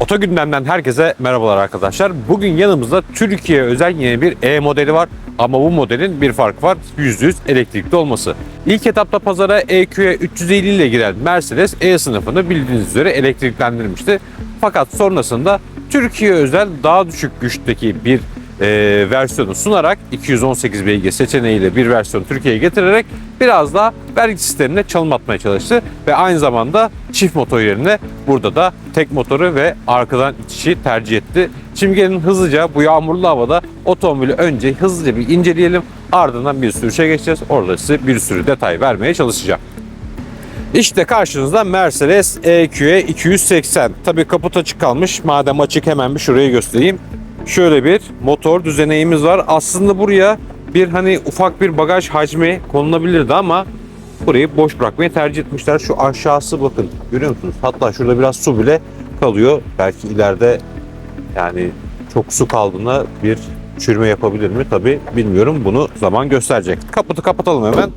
Oto gündemden herkese merhabalar arkadaşlar. Bugün yanımızda Türkiye özel yeni bir E modeli var. Ama bu modelin bir farkı var. %100 elektrikli olması. İlk etapta pazara EQ'ye 350 ile giren Mercedes E sınıfını bildiğiniz üzere elektriklendirmişti. Fakat sonrasında Türkiye özel daha düşük güçteki bir e, versiyonu sunarak 218 beygir seçeneğiyle bir versiyon Türkiye'ye getirerek biraz daha vergi sistemine çalım atmaya çalıştı ve aynı zamanda çift motor yerine burada da tek motoru ve arkadan itişi tercih etti. Şimdi gelin hızlıca bu yağmurlu havada otomobili önce hızlıca bir inceleyelim ardından bir sürüşe geçeceğiz. Orada size bir sürü detay vermeye çalışacağım. İşte karşınızda Mercedes EQE 280. Tabii kaput açık kalmış. Madem açık hemen bir şurayı göstereyim. Şöyle bir motor düzeneğimiz var. Aslında buraya bir hani ufak bir bagaj hacmi konulabilirdi ama burayı boş bırakmayı tercih etmişler. Şu aşağısı bakın görüyor musunuz? Hatta şurada biraz su bile kalıyor. Belki ileride yani çok su kaldığında bir çürüme yapabilir mi? Tabii bilmiyorum. Bunu zaman gösterecek. Kaputu kapatalım hemen.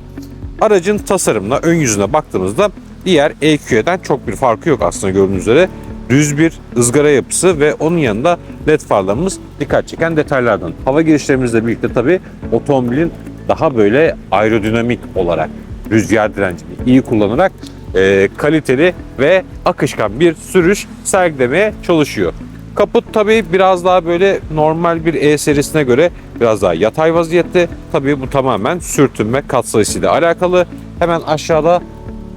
Aracın tasarımına, ön yüzüne baktığımızda diğer EQ'den çok bir farkı yok aslında gördüğünüz üzere. Düz bir ızgara yapısı ve onun yanında led farlarımız dikkat çeken detaylardan. Hava girişlerimizle birlikte tabii otomobilin daha böyle aerodinamik olarak rüzgar direncini iyi kullanarak e, kaliteli ve akışkan bir sürüş sergilemeye çalışıyor. Kaput tabii biraz daha böyle normal bir E serisine göre biraz daha yatay vaziyette. Tabii bu tamamen sürtünme katsayısıyla alakalı. Hemen aşağıda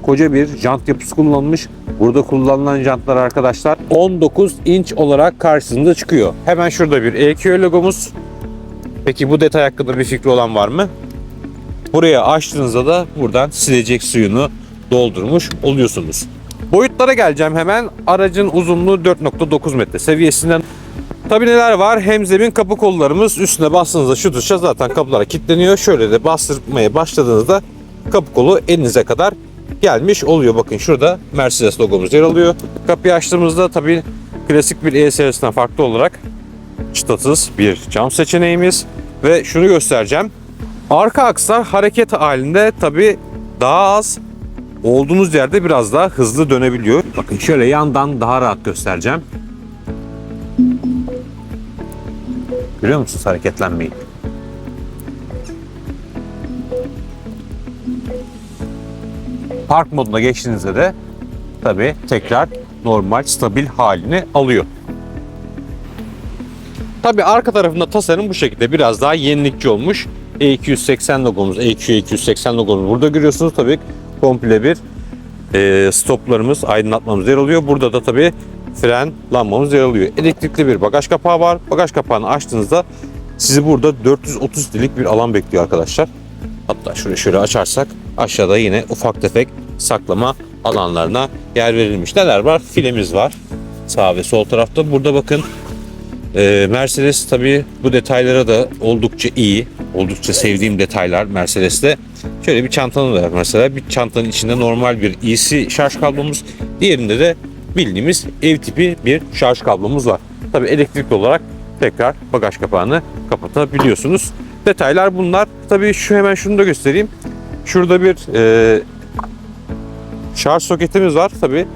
koca bir jant yapısı kullanılmış. Burada kullanılan jantlar arkadaşlar 19 inç olarak karşınıza çıkıyor. Hemen şurada bir EQ logomuz. Peki bu detay hakkında bir fikri olan var mı? Buraya açtığınızda da buradan silecek suyunu doldurmuş oluyorsunuz. Boyutlara geleceğim hemen. Aracın uzunluğu 4.9 metre seviyesinden. Tabi neler var? Hem zemin kapı kollarımız üstüne bastığınızda şu tuşa zaten kapılara kilitleniyor. Şöyle de bastırmaya başladığınızda kapı kolu elinize kadar gelmiş oluyor. Bakın şurada Mercedes logomuz yer alıyor. Kapıyı açtığımızda tabi klasik bir E serisinden farklı olarak çıtasız bir cam seçeneğimiz ve şunu göstereceğim. Arka akslar hareket halinde tabi daha az olduğunuz yerde biraz daha hızlı dönebiliyor. Bakın şöyle yandan daha rahat göstereceğim. Görüyor musunuz hareketlenmeyi? Park moduna geçtiğinizde de tabi tekrar normal stabil halini alıyor. Tabi arka tarafında tasarım bu şekilde biraz daha yenilikçi olmuş. E280 logomuz, EQ 280 logomuz burada görüyorsunuz tabi komple bir e, stoplarımız, aydınlatmamız yer alıyor. Burada da tabi fren lambamız yer alıyor. Elektrikli bir bagaj kapağı var. Bagaj kapağını açtığınızda sizi burada 430 litrelik bir alan bekliyor arkadaşlar. Hatta şöyle şöyle açarsak aşağıda yine ufak tefek saklama alanlarına yer verilmiş. Neler var? Filemiz var. Sağ ve sol tarafta. Burada bakın ee, Mercedes tabii bu detaylara da oldukça iyi. Oldukça sevdiğim detaylar Mercedes'te. Şöyle bir çantanı var mesela. Bir çantanın içinde normal bir EC şarj kablomuz. Diğerinde de bildiğimiz ev tipi bir şarj kablomuz var. Tabii elektrikli olarak tekrar bagaj kapağını kapatabiliyorsunuz. Detaylar bunlar. Tabii şu hemen şunu da göstereyim. Şurada bir e, şarj soketimiz var. Tabii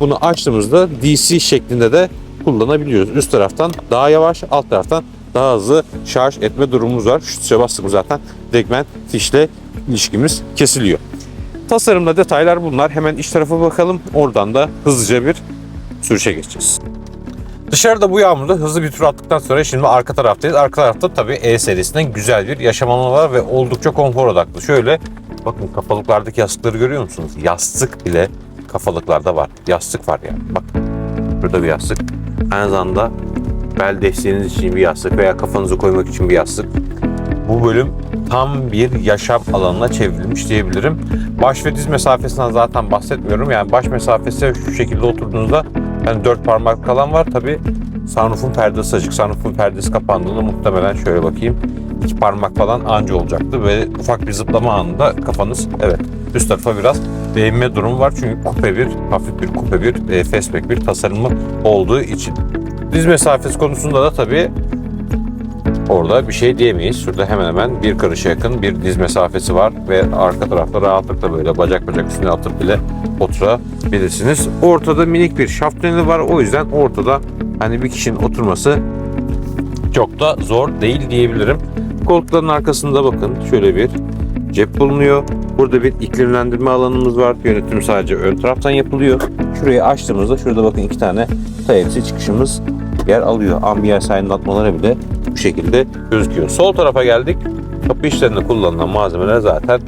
bunu açtığımızda DC şeklinde de kullanabiliyoruz. Üst taraftan daha yavaş, alt taraftan daha hızlı şarj etme durumumuz var. Şu tuşa bastık zaten direktmen fişle ilişkimiz kesiliyor. Tasarımda detaylar bunlar. Hemen iç tarafa bakalım. Oradan da hızlıca bir sürüşe geçeceğiz. Dışarıda bu yağmurda hızlı bir tur attıktan sonra şimdi arka taraftayız. Arka tarafta tabii E serisinden güzel bir yaşam alanı var ve oldukça konfor odaklı. Şöyle bakın kafalıklardaki yastıkları görüyor musunuz? Yastık bile kafalıklarda var. Yastık var yani. Bak burada bir yastık. Aynı zamanda bel desteğiniz için bir yastık veya kafanızı koymak için bir yastık. Bu bölüm tam bir yaşam alanına çevrilmiş diyebilirim. Baş ve diz mesafesinden zaten bahsetmiyorum. Yani baş mesafesi şu şekilde oturduğunuzda yani dört parmak kalan var. Tabi sunroof'un perdesi açık. Sunroof'un perdesi kapandığında muhtemelen şöyle bakayım. iki parmak falan anca olacaktı ve ufak bir zıplama anında kafanız evet üst tarafa biraz değinme durumu var. Çünkü kupe bir, hafif bir kupe bir, e, fastback bir tasarımı olduğu için. Diz mesafesi konusunda da tabii orada bir şey diyemeyiz. Şurada hemen hemen bir karışa yakın bir diz mesafesi var ve arka tarafta rahatlıkla böyle bacak bacak üstüne atıp bile oturabilirsiniz. Ortada minik bir şaft tüneli var. O yüzden ortada hani bir kişinin oturması çok da zor değil diyebilirim. Koltukların arkasında bakın şöyle bir cep bulunuyor. Burada bir iklimlendirme alanımız var. Yönetim sadece ön taraftan yapılıyor. Şurayı açtığımızda şurada bakın iki tane Type-C çıkışımız yer alıyor. Ambiyans aydınlatmaları bile bu şekilde gözüküyor. Sol tarafa geldik. Kapı işlerinde kullanılan malzemeler zaten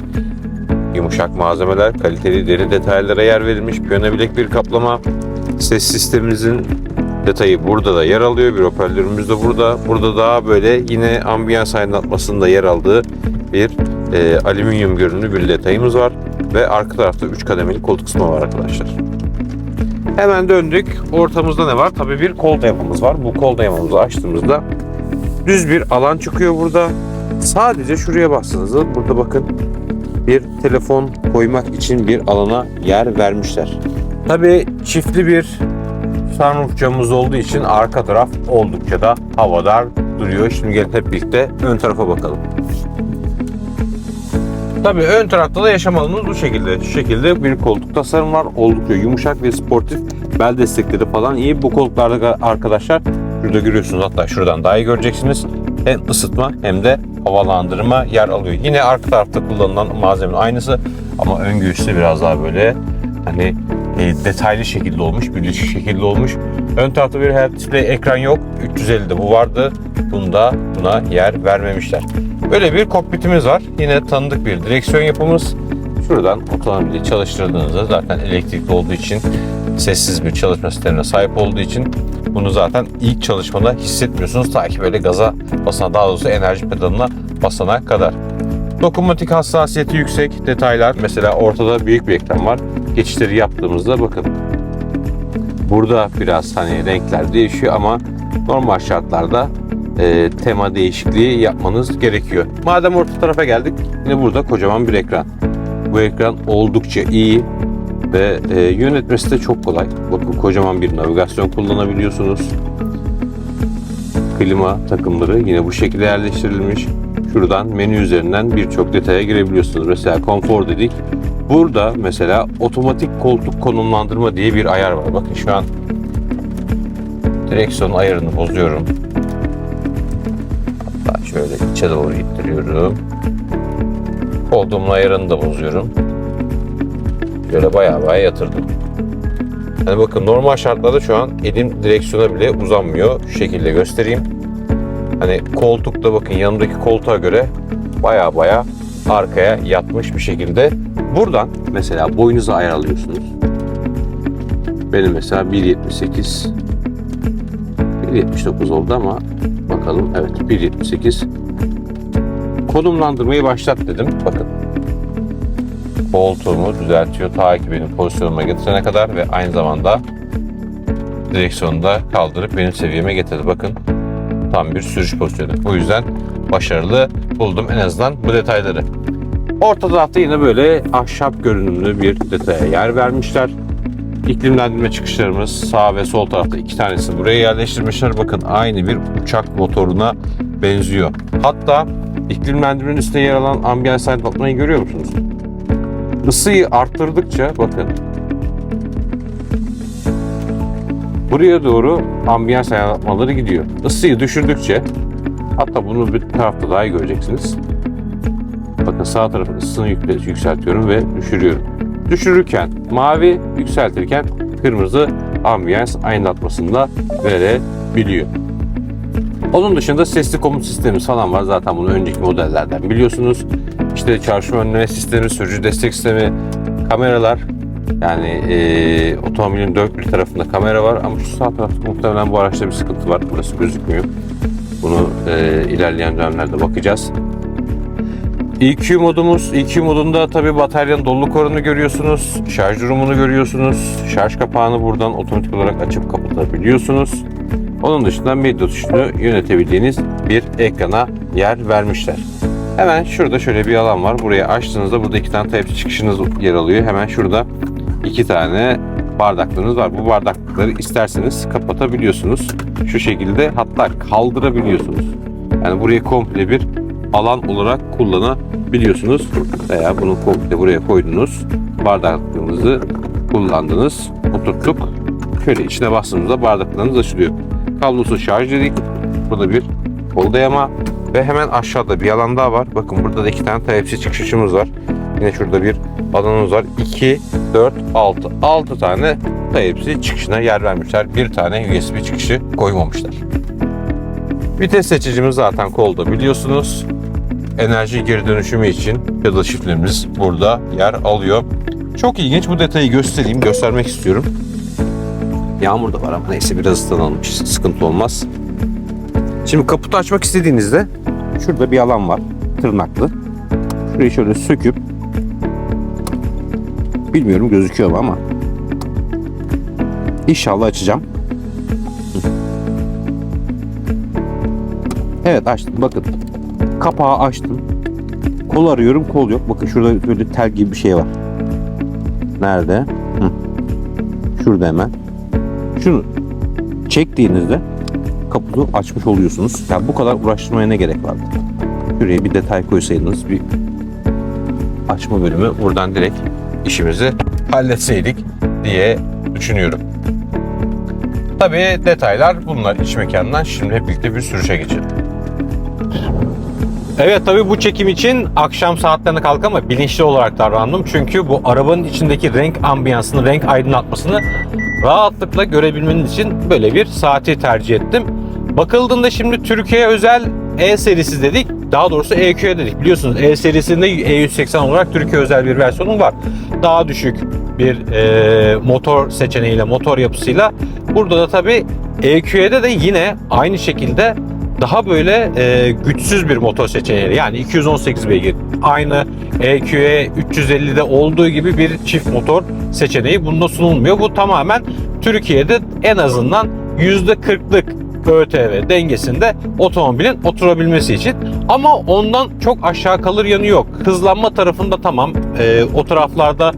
yumuşak malzemeler, kaliteli deri detaylara yer verilmiş. Piyano bilek bir kaplama. Ses sistemimizin detayı burada da yer alıyor. Bir hoparlörümüz de burada. Burada daha böyle yine ambiyans aydınlatmasında yer aldığı bir e, alüminyum görünümlü bir detayımız var. Ve arka tarafta 3 kademeli koltuk kısmı var arkadaşlar. Hemen döndük. Ortamızda ne var? Tabii bir kol dayamamız var. Bu kol dayamamızı açtığımızda düz bir alan çıkıyor burada. Sadece şuraya bastığınızda burada bakın bir telefon koymak için bir alana yer vermişler. Tabii çiftli bir sunroof camımız olduğu için arka taraf oldukça da havadar duruyor. Şimdi gelin hep birlikte ön tarafa bakalım. Tabii ön tarafta da yaşam alanımız bu şekilde. Şu şekilde bir koltuk tasarım var. Oldukça yumuşak ve sportif. Bel destekleri falan iyi. Bu koltuklarda arkadaşlar şurada görüyorsunuz hatta şuradan daha iyi göreceksiniz. Hem ısıtma hem de havalandırma yer alıyor. Yine arka tarafta kullanılan malzemenin aynısı ama ön göğüsü biraz daha böyle hani e, detaylı şekilde olmuş, birleşik şekilde olmuş. Ön tarafta bir head display ekran yok. 350'de bu vardı. Bunda buna yer vermemişler. Böyle bir kokpitimiz var. Yine tanıdık bir direksiyon yapımız. Şuradan otomobili çalıştırdığınızda zaten elektrikli olduğu için sessiz bir çalışma sistemine sahip olduğu için bunu zaten ilk çalışmada hissetmiyorsunuz. Ta ki böyle gaza basana daha doğrusu enerji pedalına basana kadar. Dokunmatik hassasiyeti yüksek detaylar. Mesela ortada büyük bir ekran var. Geçişleri yaptığımızda bakın. Burada biraz hani renkler değişiyor ama normal şartlarda e, tema değişikliği yapmanız gerekiyor. Madem orta tarafa geldik yine burada kocaman bir ekran. Bu ekran oldukça iyi ve e, yönetmesi de çok kolay. Bakın kocaman bir navigasyon kullanabiliyorsunuz. Klima takımları yine bu şekilde yerleştirilmiş. Şuradan menü üzerinden birçok detaya girebiliyorsunuz. Mesela konfor dedik. Burada mesela otomatik koltuk konumlandırma diye bir ayar var. Bakın şu an direksiyon ayarını bozuyorum. Hatta şöyle içe doğru ittiriyorum. Koltuğumun ayarını da bozuyorum. Böyle baya baya yatırdım. Yani bakın normal şartlarda şu an elim direksiyona bile uzanmıyor. Şu şekilde göstereyim. Hani koltukta bakın yanımdaki koltuğa göre baya baya arkaya yatmış bir şekilde. Buradan mesela boyunuzu ayarlıyorsunuz. Benim mesela 1.78 1.79 oldu ama bakalım evet 1.78 konumlandırmayı başlat dedim. Bakın koltuğumu düzeltiyor ta ki benim pozisyonuma getirene kadar ve aynı zamanda direksiyonu da kaldırıp benim seviyeme getirdi. Bakın tam bir sürüş pozisyonu. O yüzden başarılı buldum en azından bu detayları. Orta tarafta yine böyle ahşap görünümlü bir detaya yer vermişler. İklimlendirme çıkışlarımız sağ ve sol tarafta iki tanesi buraya yerleştirmişler. Bakın aynı bir uçak motoruna benziyor. Hatta iklimlendirmenin üstünde yer alan ambiyans aydınlatmayı görüyor musunuz? Isıyı arttırdıkça bakın buraya doğru ambiyans aydınlatmaları gidiyor. Isıyı düşürdükçe hatta bunu bir tarafta daha iyi göreceksiniz. Bakın sağ tarafın ısısını yükseltiyorum ve düşürüyorum. Düşürürken mavi, yükseltirken kırmızı ambiyans aydınlatmasını da verebiliyor. Onun dışında sesli komut sistemi falan var. Zaten bunu önceki modellerden biliyorsunuz. İşte çarpışma önleme sistemi, sürücü destek sistemi, kameralar. Yani e, otomobilin dört bir tarafında kamera var ama şu sağ tarafta muhtemelen bu araçta bir sıkıntı var. Burası gözükmüyor. Bunu e, ilerleyen dönemlerde bakacağız. EQ modumuz. EQ modunda tabi bataryanın doluluk oranını görüyorsunuz. Şarj durumunu görüyorsunuz. Şarj kapağını buradan otomatik olarak açıp kapatabiliyorsunuz. Onun dışında medya tuşunu yönetebildiğiniz bir ekrana yer vermişler. Hemen şurada şöyle bir alan var. Burayı açtığınızda burada iki tane Type-C çıkışınız yer alıyor. Hemen şurada iki tane bardaklığınız var. Bu bardaklıkları isterseniz kapatabiliyorsunuz. Şu şekilde hatta kaldırabiliyorsunuz. Yani burayı komple bir alan olarak kullanabiliyorsunuz. Veya bunu komple buraya koydunuz. Bardaklığınızı kullandınız. Oturttuk. Şöyle içine bastığımızda bardaklarınız açılıyor. Kablosuz şarj dedik. Burada bir kol dayama ve hemen aşağıda bir alan daha var. Bakın burada da iki tane Type-C çıkışımız var. Yine şurada bir alanımız var. 2, 4, 6. 6 tane Type-C çıkışına yer vermişler. Bir tane USB çıkışı koymamışlar. Vites seçicimiz zaten kolda biliyorsunuz. Enerji geri dönüşümü için pedal shiftlerimiz burada yer alıyor. Çok ilginç bu detayı göstereyim, göstermek istiyorum. Yağmur da var ama neyse biraz ıslanalım, sıkıntı olmaz. Şimdi kaputu açmak istediğinizde şurada bir alan var, tırnaklı. Şurayı şöyle söküp bilmiyorum gözüküyor mu ama İnşallah açacağım. Evet açtım bakın. Kapağı açtım. Kol arıyorum kol yok. Bakın şurada böyle tel gibi bir şey var. Nerede? Hı. Şurada hemen. Şunu çektiğinizde kaputu açmış oluyorsunuz. Yani bu kadar uğraştırmaya ne gerek vardı? Şuraya bir detay koysaydınız bir açma bölümü buradan direkt işimizi halletseydik diye düşünüyorum. Tabii detaylar bunlar iç mekandan. Şimdi hep birlikte bir sürüşe geçelim. Evet tabii bu çekim için akşam saatlerine kalk ama bilinçli olarak davrandım. Çünkü bu arabanın içindeki renk ambiyansını, renk aydınlatmasını rahatlıkla görebilmeniz için böyle bir saati tercih ettim. Bakıldığında şimdi Türkiye özel E serisi dedik. Daha doğrusu EQE dedik. Biliyorsunuz E serisinde E180 olarak Türkiye özel bir versiyonu var. Daha düşük bir e, motor seçeneğiyle, motor yapısıyla. Burada da tabii EQE'de de yine aynı şekilde daha böyle e, güçsüz bir motor seçeneği. Yani 218 beygir. Aynı EQE 350'de olduğu gibi bir çift motor seçeneği bunda sunulmuyor. Bu tamamen Türkiye'de en azından %40'lık ÖTV dengesinde otomobilin oturabilmesi için. Ama ondan çok aşağı kalır yanı yok. Hızlanma tarafında tamam. E, o taraflarda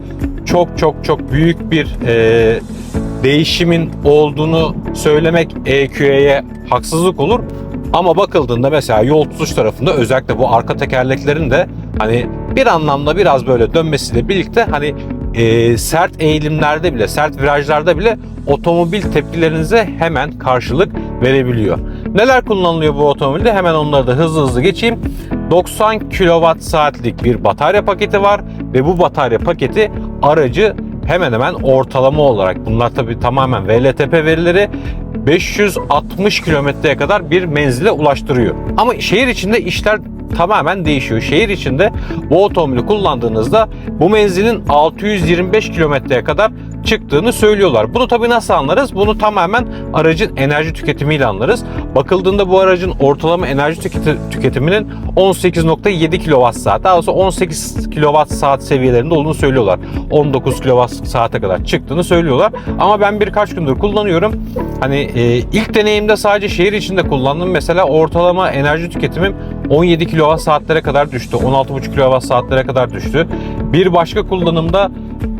çok çok çok büyük bir e, değişimin olduğunu söylemek EQ'ye haksızlık olur. Ama bakıldığında mesela yol tutuş tarafında özellikle bu arka tekerleklerin de hani bir anlamda biraz böyle dönmesiyle birlikte hani e, sert eğilimlerde bile, sert virajlarda bile otomobil tepkilerinize hemen karşılık verebiliyor. Neler kullanılıyor bu otomobilde? Hemen onları da hızlı hızlı geçeyim. 90 kWh saatlik bir batarya paketi var ve bu batarya paketi aracı hemen hemen ortalama olarak bunlar tabi tamamen VLTP verileri 560 kilometreye kadar bir menzile ulaştırıyor. Ama şehir içinde işler tamamen değişiyor. Şehir içinde bu otomobili kullandığınızda bu menzilin 625 kilometreye kadar çıktığını söylüyorlar. Bunu tabii nasıl anlarız? Bunu tamamen aracın enerji tüketimiyle anlarız. Bakıldığında bu aracın ortalama enerji tüketi- tüketiminin 18.7 kWh daha doğrusu 18 kWh seviyelerinde olduğunu söylüyorlar. 19 kWh'e kadar çıktığını söylüyorlar. Ama ben birkaç gündür kullanıyorum. Hani e, ilk deneyimde sadece şehir içinde kullandım. Mesela ortalama enerji tüketimim 17 kWh saatlere kadar düştü. 16.5 kWh saatlere kadar düştü. Bir başka kullanımda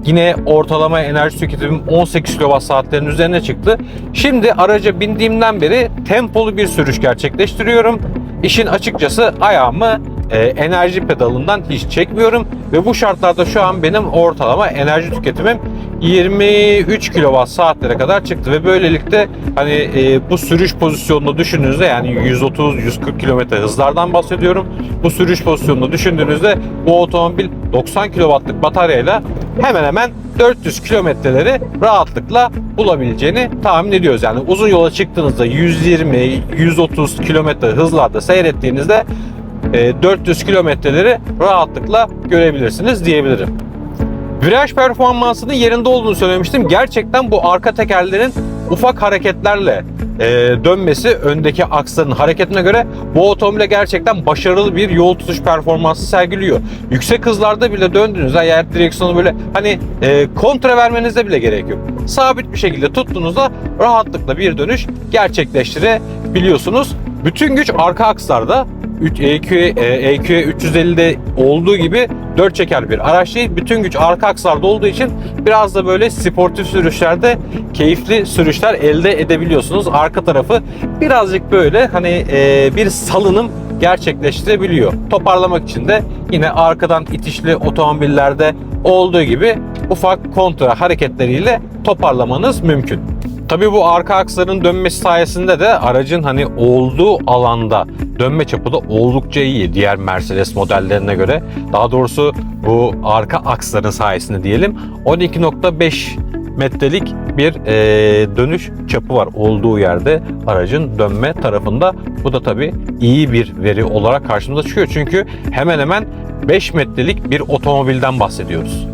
yine ortalama enerji tüketimim 18 kWh saatlerin üzerine çıktı. Şimdi araca bindiğimden beri tempolu bir sürüş gerçekleştiriyorum. İşin açıkçası ayağımı e, enerji pedalından hiç çekmiyorum ve bu şartlarda şu an benim ortalama enerji tüketimim 23 kWh saatlere kadar çıktı ve böylelikle hani e, bu sürüş pozisyonunu düşündüğünüzde yani 130-140 km hızlardan bahsediyorum. Bu sürüş pozisyonunu düşündüğünüzde bu otomobil 90 kW'lık bataryayla hemen hemen 400 kilometreleri rahatlıkla bulabileceğini tahmin ediyoruz. Yani uzun yola çıktığınızda 120-130 kilometre hızlarda seyrettiğinizde e, 400 kilometreleri rahatlıkla görebilirsiniz diyebilirim. Viraj performansının yerinde olduğunu söylemiştim. Gerçekten bu arka tekerlerin ufak hareketlerle e, dönmesi öndeki aksların hareketine göre bu otomobile gerçekten başarılı bir yol tutuş performansı sergiliyor. Yüksek hızlarda bile döndüğünüzde eğer direksiyonu böyle hani e, kontra vermenize bile gerek yok. Sabit bir şekilde tuttuğunuzda rahatlıkla bir dönüş biliyorsunuz. Bütün güç arka akslarda. EQ, EQ 350'de olduğu gibi 4 çeker bir araç değil. Bütün güç arka akslarda olduğu için biraz da böyle sportif sürüşlerde keyifli sürüşler elde edebiliyorsunuz. Arka tarafı birazcık böyle hani e, bir salınım gerçekleştirebiliyor. Toparlamak için de yine arkadan itişli otomobillerde olduğu gibi ufak kontra hareketleriyle toparlamanız mümkün. Tabii bu arka aksların dönmesi sayesinde de aracın hani olduğu alanda dönme çapı da oldukça iyi diğer Mercedes modellerine göre. Daha doğrusu bu arka aksların sayesinde diyelim 12.5 metrelik bir e, dönüş çapı var olduğu yerde aracın dönme tarafında. Bu da tabii iyi bir veri olarak karşımıza çıkıyor. Çünkü hemen hemen 5 metrelik bir otomobilden bahsediyoruz.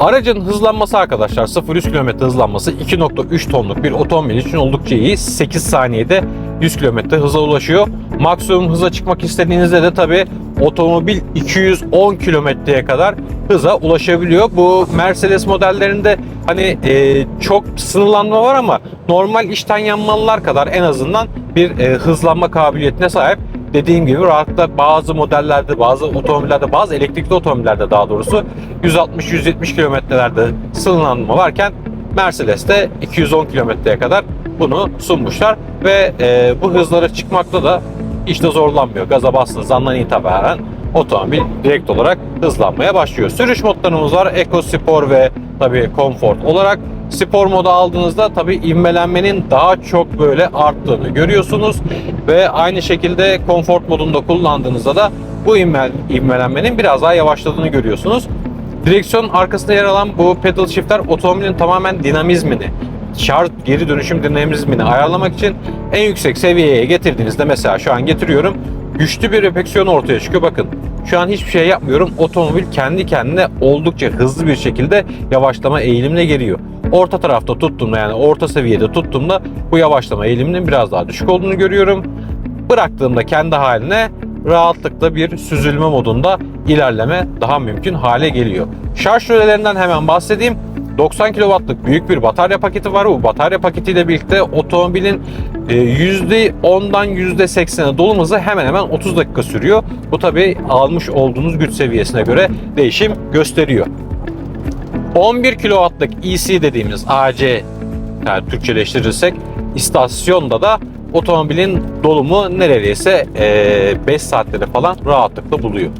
Aracın hızlanması arkadaşlar 0-100 km hızlanması 2.3 tonluk bir otomobil için oldukça iyi. 8 saniyede 100 km hıza ulaşıyor. Maksimum hıza çıkmak istediğinizde de tabi otomobil 210 kilometreye kadar hıza ulaşabiliyor. Bu Mercedes modellerinde hani e, çok sınırlanma var ama normal içten yanmalılar kadar en azından bir e, hızlanma kabiliyetine sahip dediğim gibi rahatlıkla bazı modellerde, bazı otomobillerde, bazı elektrikli otomobillerde daha doğrusu 160-170 kilometrelerde sınırlanma varken Mercedes'te 210 kilometreye kadar bunu sunmuşlar ve e, bu hızlara çıkmakta da de zorlanmıyor. Gaza bastığınız andan itibaren otomobil direkt olarak hızlanmaya başlıyor. Sürüş modlarımız var. Eco Spor ve tabii Comfort olarak. Spor modu aldığınızda tabii ivmelenmenin daha çok böyle arttığını görüyorsunuz ve aynı şekilde Comfort modunda kullandığınızda da bu ivme, ivmelenmenin biraz daha yavaşladığını görüyorsunuz. Direksiyon arkasında yer alan bu pedal shiftler otomobilin tamamen dinamizmini, şarj geri dönüşüm dinamizmini ayarlamak için en yüksek seviyeye getirdiğinizde mesela şu an getiriyorum güçlü bir refleksiyon ortaya çıkıyor. Bakın şu an hiçbir şey yapmıyorum. Otomobil kendi kendine oldukça hızlı bir şekilde yavaşlama eğilimine geliyor. Orta tarafta tuttuğumda yani orta seviyede tuttuğumda bu yavaşlama eğiliminin biraz daha düşük olduğunu görüyorum. Bıraktığımda kendi haline rahatlıkla bir süzülme modunda ilerleme daha mümkün hale geliyor. Şarj sürelerinden hemen bahsedeyim. 90 kW'lık büyük bir batarya paketi var. Bu batarya paketiyle birlikte otomobilin e, %10'dan %80'e dolum hızı hemen hemen 30 dakika sürüyor. Bu tabi almış olduğunuz güç seviyesine göre değişim gösteriyor. 11 kW'lık EC dediğimiz AC yani Türkçeleştirirsek istasyonda da otomobilin dolumu neredeyse 5 saatlere falan rahatlıkla buluyor.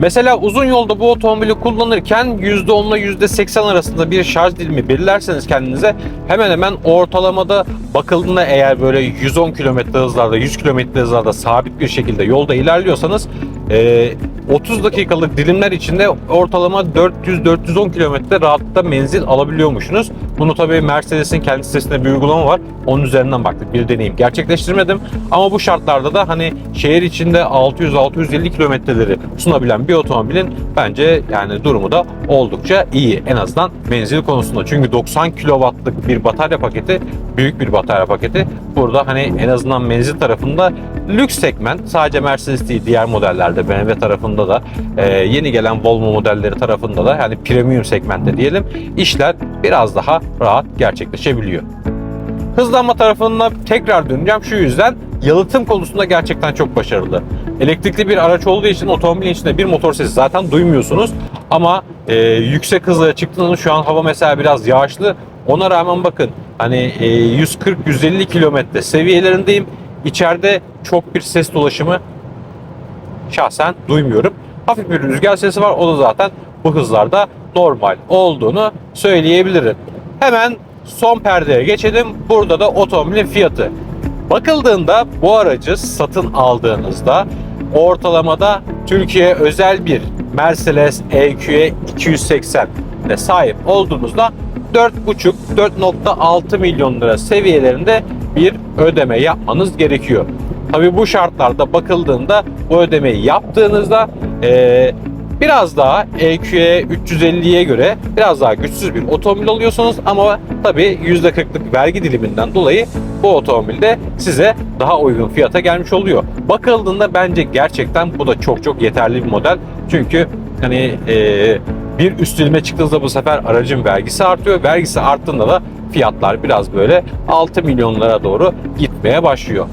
Mesela uzun yolda bu otomobili kullanırken %10 ile %80 arasında bir şarj dilimi belirlerseniz kendinize hemen hemen ortalamada bakıldığında eğer böyle 110 km hızlarda 100 km hızlarda sabit bir şekilde yolda ilerliyorsanız e, 30 dakikalık dilimler içinde ortalama 400-410 kilometre rahatlıkla menzil alabiliyormuşsunuz. Bunu tabii Mercedes'in kendi sitesinde bir uygulama var. Onun üzerinden baktık. Bir deneyim gerçekleştirmedim. Ama bu şartlarda da hani şehir içinde 600-650 kilometreleri sunabilen bir otomobilin bence yani durumu da oldukça iyi. En azından menzil konusunda. Çünkü 90 kW'lık bir batarya paketi büyük bir batarya paketi. Burada hani en azından menzil tarafında lüks segment sadece Mercedes değil diğer modellerde BMW tarafında da e, yeni gelen Volvo modelleri tarafında da yani premium segmentte diyelim işler biraz daha rahat gerçekleşebiliyor. Hızlanma tarafına tekrar döneceğim şu yüzden yalıtım konusunda gerçekten çok başarılı. Elektrikli bir araç olduğu için otomobilin içinde bir motor sesi zaten duymuyorsunuz. Ama e, yüksek hızla çıktığınız şu an hava mesela biraz yağışlı. Ona rağmen bakın hani e, 140-150 kilometre seviyelerindeyim. İçeride çok bir ses dolaşımı şahsen duymuyorum. Hafif bir rüzgar sesi var. O da zaten bu hızlarda normal olduğunu söyleyebilirim. Hemen son perdeye geçelim. Burada da otomobilin fiyatı. Bakıldığında bu aracı satın aldığınızda ortalamada Türkiye özel bir Mercedes EQE 280 ile sahip olduğunuzda 4,5-4,6 milyon lira seviyelerinde bir ödeme yapmanız gerekiyor. Tabi bu şartlarda bakıldığında bu ödemeyi yaptığınızda biraz daha EQE 350'ye göre biraz daha güçsüz bir otomobil alıyorsunuz ama tabi %40'lık vergi diliminden dolayı bu otomobilde size daha uygun fiyata gelmiş oluyor. Bakıldığında bence gerçekten bu da çok çok yeterli bir model. Çünkü hani eee, bir üst dilime çıktığınızda bu sefer aracın vergisi artıyor. Vergisi arttığında da fiyatlar biraz böyle 6 milyonlara doğru gitmeye başlıyor.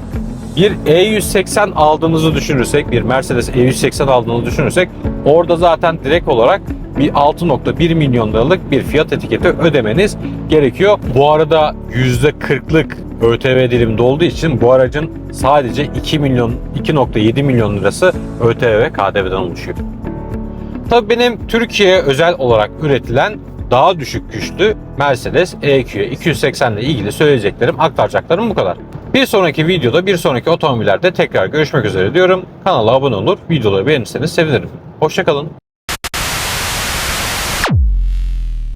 Bir E180 aldığınızı düşünürsek, bir Mercedes E180 aldığınızı düşünürsek orada zaten direkt olarak bir 6.1 milyon liralık bir fiyat etiketi ödemeniz gerekiyor. Bu arada %40'lık ÖTV diliminde olduğu için bu aracın sadece 2 milyon 2.7 milyon lirası ÖTV ve KDV'den oluşuyor. Tabii benim Türkiye'ye özel olarak üretilen daha düşük güçlü Mercedes EQ 280 ile ilgili söyleyeceklerim, aktaracaklarım bu kadar. Bir sonraki videoda, bir sonraki otomobillerde tekrar görüşmek üzere diyorum. Kanala abone olur, videoları beğenirseniz sevinirim. Hoşçakalın.